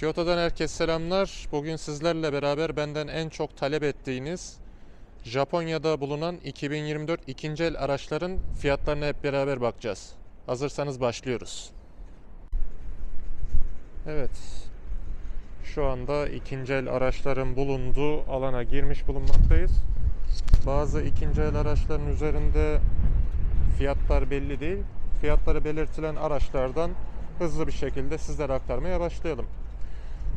Kyoto'dan herkese selamlar. Bugün sizlerle beraber benden en çok talep ettiğiniz Japonya'da bulunan 2024 ikinci el araçların fiyatlarına hep beraber bakacağız. Hazırsanız başlıyoruz. Evet. Şu anda ikinci el araçların bulunduğu alana girmiş bulunmaktayız. Bazı ikinci el araçların üzerinde fiyatlar belli değil. Fiyatları belirtilen araçlardan hızlı bir şekilde sizlere aktarmaya başlayalım.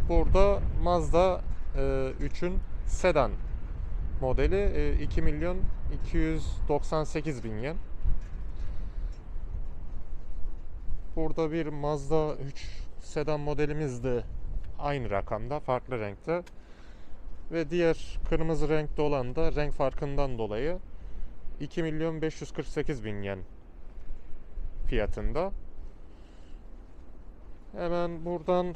Burada Mazda e, 3'ün sedan modeli e, 2 milyon 298 bin yen. Burada bir Mazda 3 sedan modelimiz de aynı rakamda, farklı renkte. Ve diğer kırmızı renkte olan da renk farkından dolayı 2 milyon 548 bin yen fiyatında. Hemen buradan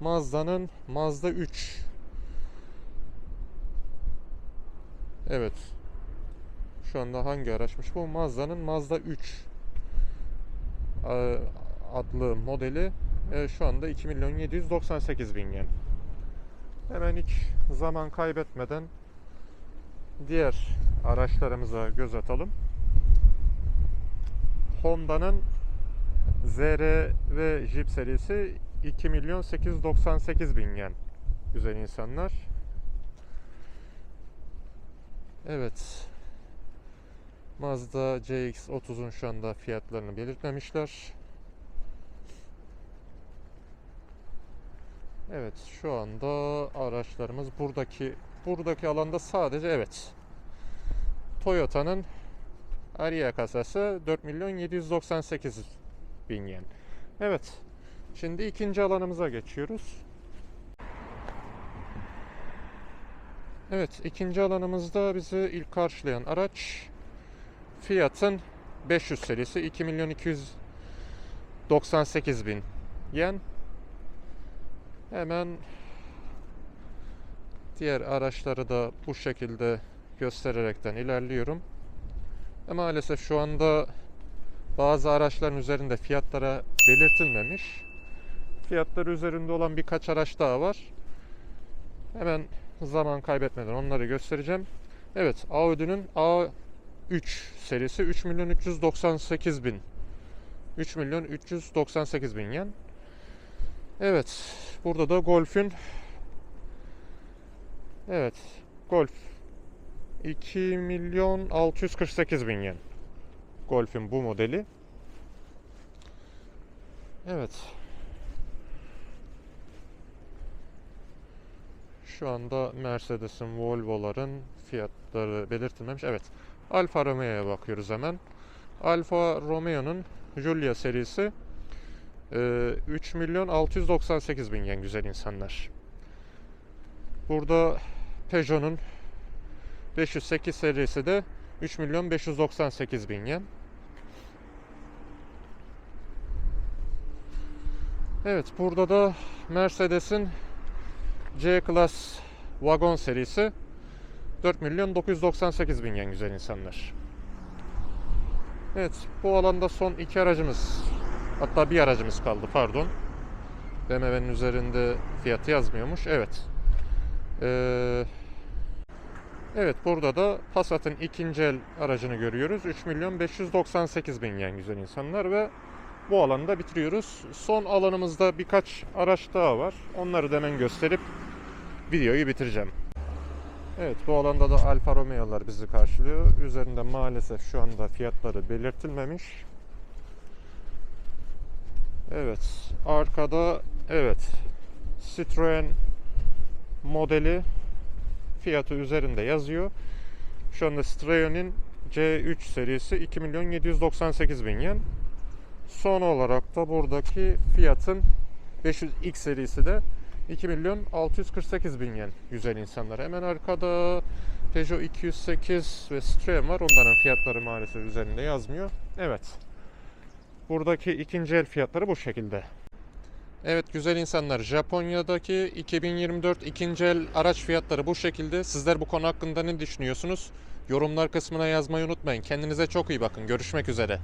Mazda'nın Mazda 3 Evet. Şu anda hangi araçmış bu? Mazda'nın Mazda 3 e, adlı modeli e, şu anda 2 milyon 798 bin yen. Hemen hiç zaman kaybetmeden diğer araçlarımıza göz atalım. Honda'nın ZR ve Jeep serisi 2 milyon 898 bin yen. Güzel insanlar. Evet. Mazda CX-30'un şu anda fiyatlarını belirtmemişler. Evet, şu anda araçlarımız buradaki buradaki alanda sadece evet. Toyota'nın Ariya kasası 4 milyon 798 bin yen. Evet. Şimdi ikinci alanımıza geçiyoruz. Evet, ikinci alanımızda bizi ilk karşılayan araç Fiat'ın 500 serisi 2 milyon 298 bin yen. Hemen diğer araçları da bu şekilde göstererekten ilerliyorum. E maalesef şu anda bazı araçların üzerinde fiyatlara belirtilmemiş. Fiyatları üzerinde olan birkaç araç daha var. Hemen zaman kaybetmeden onları göstereceğim. Evet Audi'nin A3 serisi 3 milyon 398 bin 3 milyon 398 bin yen. Evet burada da Golf'ün Evet Golf 2 milyon 648 bin yen. Golf'ün bu modeli. Evet. Şu anda Mercedes'in, Volvo'ların fiyatları belirtilmemiş. Evet. Alfa Romeo'ya bakıyoruz hemen. Alfa Romeo'nun Giulia serisi e, 3 milyon 698 bin yen güzel insanlar. Burada Peugeot'un 508 serisi de 3 milyon 598 bin yen. Evet burada da Mercedes'in C-Class Wagon serisi 4 milyon 998 bin yen güzel insanlar. Evet bu alanda son iki aracımız hatta bir aracımız kaldı pardon. BMW'nin üzerinde fiyatı yazmıyormuş. Evet. Ee, evet burada da Passat'ın ikinci el aracını görüyoruz. 3 milyon 598 bin yen güzel insanlar ve bu alanda bitiriyoruz. Son alanımızda birkaç araç daha var. Onları da hemen gösterip videoyu bitireceğim. Evet bu alanda da Alfa Romeo'lar bizi karşılıyor. Üzerinde maalesef şu anda fiyatları belirtilmemiş. Evet arkada evet Citroen modeli fiyatı üzerinde yazıyor. Şu anda Citroen'in C3 serisi 2 milyon 798 bin yen. Son olarak da buradaki fiyatın 500X serisi de 2 milyon 648 bin yen güzel insanlar. Hemen arkada Peugeot 208 ve Citroen var. Onların fiyatları maalesef üzerinde yazmıyor. Evet. Buradaki ikinci el fiyatları bu şekilde. Evet güzel insanlar Japonya'daki 2024 ikinci el araç fiyatları bu şekilde. Sizler bu konu hakkında ne düşünüyorsunuz? Yorumlar kısmına yazmayı unutmayın. Kendinize çok iyi bakın. Görüşmek üzere.